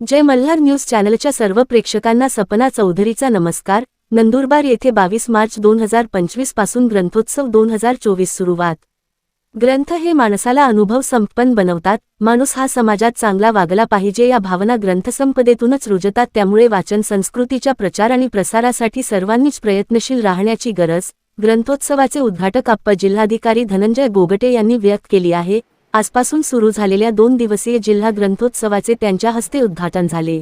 जय Malhar news चॅनलच्या सर्व प्रेक्षकांना सपना चौधरीचा नमस्कार. नंदुरबार येथे बावीस मार्च दोन हजार पंचवीसपासून ग्रंथोत्सव दोन हजार चोवीस सुरुवात. ग्रंथ हे माणसाला अनुभव संपन्न बनवतात. माणूस हा समाजात चांगला वागला पाहिजे या भावना ग्रंथसंपदेतूनच रुजतात. त्यामुळे वाचन संस्कृतीच्या प्रचार आणि प्रसारासाठी सर्वांनीच प्रयत्नशील राहण्याची गरज ग्रंथोत्सवाचे उद्घाटक आप्पा जिल्हाधिकारी धनंजय गोगटे यांनी व्यक्त केली आहे. आजपासून सुरू झालेल्या दोन दिवसीय जिल्हा ग्रंथोत्सवाचे त्यांच्या हस्ते उद्घाटन झाले.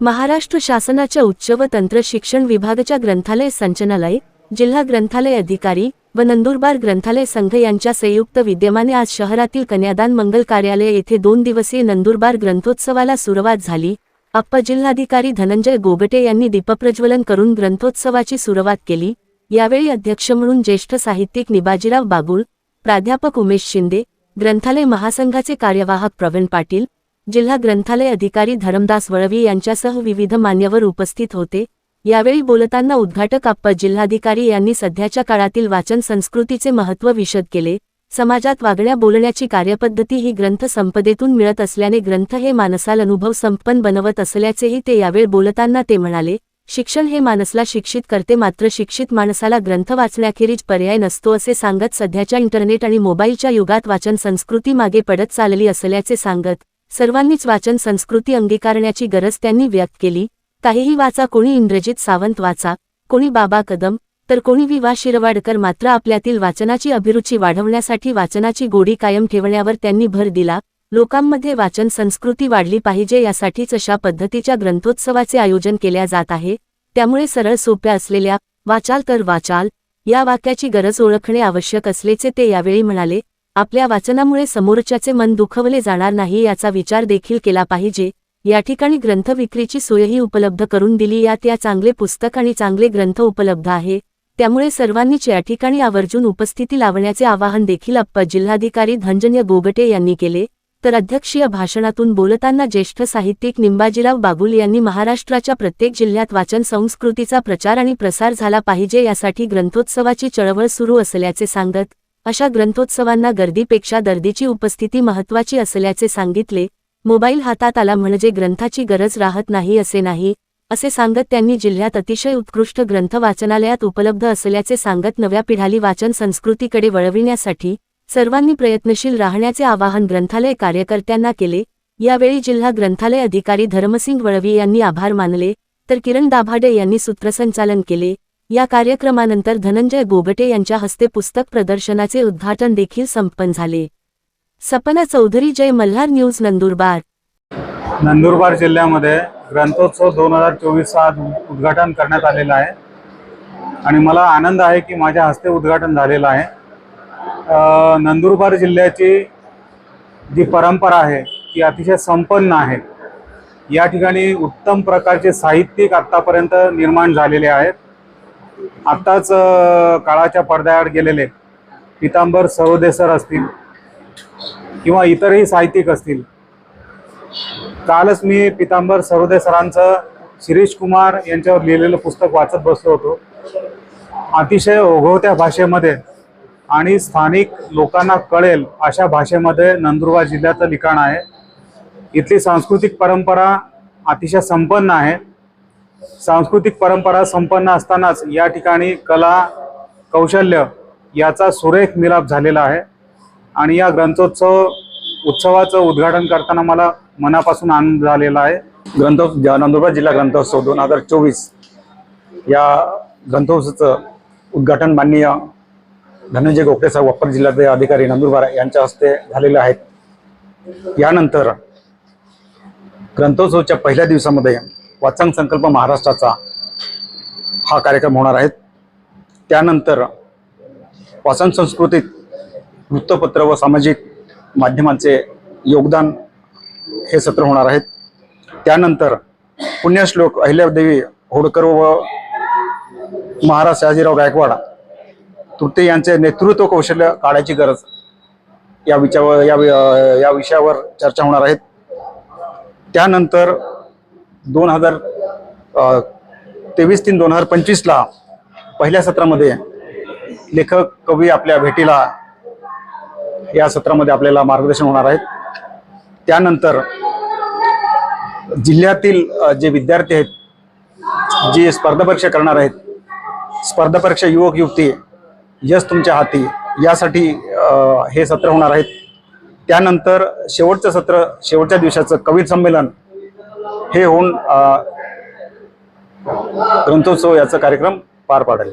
महाराष्ट्र शासनाच्या उच्च व तंत्र शिक्षण विभागाच्या ग्रंथालय संचनालय जिल्हा ग्रंथालय अधिकारी व नंदुरबार ग्रंथालय संघ यांच्या संयुक्त विद्यमाने आज शहरातील कन्यादान मंगल कार्यालय येथे दोन दिवसीय नंदुरबार ग्रंथोत्सवाला सुरुवात झाली. अप्पा जिल्हाधिकारी धनंजय गोगटे यांनी दीपप्रज्वलन करून ग्रंथोत्सवाची सुरुवात केली. यावेळी अध्यक्ष म्हणून ज्येष्ठ साहित्यिक निबाजीराव बागुल प्राध्यापक उमेश शिंदे ग्रंथालय महासंघाचे कार्यवाहक प्रवीण पाटील जिल्हा ग्रंथालय अधिकारी धरमदास वळवी यांच्यासह विविध मान्यवर उपस्थित होते. यावेळी बोलताना उद्घाटक आप्पा जिल्हाधिकारी यांनी सध्याच्या काळातील वाचन संस्कृतीचे महत्त्व विशद केले. समाजात वागण्या बोलण्याची कार्यपद्धती ही ग्रंथ संपदेतून मिळत असल्याने ग्रंथ हे मानसाल अनुभव संपन्न बनवत असल्याचेही ते यावेळी बोलताना ते म्हणाले. शिक्षण हे माणसाला शिक्षित करते मात्र शिक्षित माणसाला ग्रंथ वाचण्याखेरीज पर्याय नसतो असे सांगत सध्याच्या इंटरनेट आणि मोबाईलच्या युगात वाचन संस्कृती मागे पडत चालली असल्याचे सांगत सर्वांनीच वाचन संस्कृती अंगीकारण्याची गरज त्यांनी व्यक्त केली. काहीही वाचा कोणी इंद्रजित सावंत वाचा कोणी बाबा कदम तर कोणी विवा शिरवाडकर मात्र आपल्यातील वाचनाची अभिरुची वाढवण्यासाठी वाचनाची गोडी कायम ठेवण्यावर त्यांनी भर दिला. लोकांमध्ये वाचन संस्कृती वाढली पाहिजे यासाठीच अशा पद्धतीच्या ग्रंथोत्सवाचे आयोजन केल्या जात आहे. त्यामुळे सरळ सोप्या असलेल्या वाचाल तर वाचाल या वाक्याची गरज ओळखणे आवश्यक असल्याचे ते यावेळी म्हणाले. आपल्या वाचनामुळे समोरच्याचे मन दुखवले जाणार नाही याचा विचार देखील केला पाहिजे. या ठिकाणी ग्रंथ विक्रीची सोयही उपलब्ध करून दिली यात या चांगले पुस्तक आणि चांगले ग्रंथ उपलब्ध आहे. त्यामुळे सर्वांनीच या ठिकाणी आवर्जून उपस्थिती लावण्याचे आवाहन देखील अप्पा जिल्हाधिकारी धनंजय गोगटे यांनी केले. तर अध्यक्षीय भाषणातून बोलताना ज्येष्ठ साहित्यिक निंबाजीराव बागुल यांनी महाराष्ट्राच्या प्रत्येक जिल्ह्यात वाचन संस्कृतीचा प्रचार आणि प्रसार झाला पाहिजे यासाठी ग्रंथोत्सवाची चळवळ सुरू असल्याचे सांगत अशा ग्रंथोत्सवांना गर्दीपेक्षा दर्दीची उपस्थिती महत्त्वाची असल्याचे सांगितले मोबाईल हातात आला म्हणजे ग्रंथाची गरज राहत नाही असे नाही असे सांगत त्यांनी जिल्ह्यात अतिशय उत्कृष्ट ग्रंथ वाचनालयात उपलब्ध असल्याचे सांगत नव्या पिढाली वाचन संस्कृतीकडे वळविण्यासाठी सर्वांनी प्रयत्नशील राहण्याचे आवाहन ग्रंथालय कार्यकर्त्यांना केले. यावेळी जिल्हा ग्रंथालय अधिकारी धर्मसिंग वळवी यांनी आभार मानले. तर किरण दाभाडे यांनी सूत्रसंचालन केले. या कार्यक्रमानंतर धनंजय गोगटे यांच्या हस्ते पुस्तक प्रदर्शनाचे उद्घाटन देखील संपन्न झाले. सपना चौधरी जय मल्हार न्यूज नंदुरबार. नंदुरबार जिल्ह्यामध्ये ग्रंथोत्सव दोन हजार चोवीसचा आज उद्घाटन करण्यात आलेलं आहे. आणि मला आनंद आहे की माझ्या हस्ते उद्घाटन झालेलं आहे. नंदुरबार जिल्ह्याची जी परंपरा आहे ती अतिशय संपन्न आहे. या ठिकाणी उत्तम प्रकारचे साहित्यिक आत्तापर्यंत निर्माण झालेले आहेत. आत्ताच काळाच्या पडद्याआड गेलेले पितांबर सरोदे सर असतील किंवा इतरही साहित्यिक असतील. कालच मी पितांबर सरोदे सरांचं शिरीष कुमार यांच्यावर लिहिलेलं पुस्तक वाचत बसलो होतो. अतिशय ओघवत्या भाषेमध्ये आणि स्थानिक लोकांना कळेल अशा भाषेमध्ये नंदुरबार जिल्ह्याचं लिखाण आहे. इथली सांस्कृतिक परंपरा अतिशय संपन्न आहे. सांस्कृतिक परंपरा संपन्न असतानाच या ठिकाणी कला कौशल्य याचा सुरेख मिलाप झालेला आहे. आणि या ग्रंथोत्सव उत्सवाचं उद्घाटन करताना मला मनापासून आनंद झालेला आहे. ग्रंथोत्सव नंदुरबार जिल्हा ग्रंथोत्सव दोन हजार चोवीस या ग्रंथोत्सवाचं उद्घाटन माननीय धनंजय गोखले साहेब अप्पर जिल्ह्याचे अधिकारी नंदुरबार यांच्या हस्ते झालेले आहेत. यानंतर ग्रंथोत्सवच्या पहिल्या दिवसामध्ये वाचन संकल्प महाराष्ट्राचा हा कार्यक्रम होणार आहे. त्यानंतर वाचन संस्कृतीत वृत्तपत्र व सामाजिक माध्यमांचे योगदान हे सत्र होणार आहेत त्यानंतर पुण्यश्लोक अहिल्यादेवी होडकर व महाराज शहाजीराव गायकवाड तृतीय यांचे नेतृत्व कौशल्य काढायची गरज या विचार या वि- या विषयावर चर्चा होणार आहेत त्यानंतर दोन हजार तेवीस तीन दोन हजार पंचवीसला पहिल्या सत्रामध्ये लेखक कवी आपल्या भेटीला या सत्रामध्ये आपल्याला मार्गदर्शन होणार आहेत. त्यानंतर जिल्ह्यातील जे विद्यार्थी आहेत जे स्पर्धा परीक्षा करणार आहेत स्पर्धा परीक्षा युवक युवती यश तुमच्या हाती यासाठी हे सत्र होणार आहेत. त्यानंतर शेवटचं सत्र शेवटच्या दिवसाचं कवी संमेलन हे होऊन ग्रंथोत्सव याचा कार्यक्रम पार पाडेल.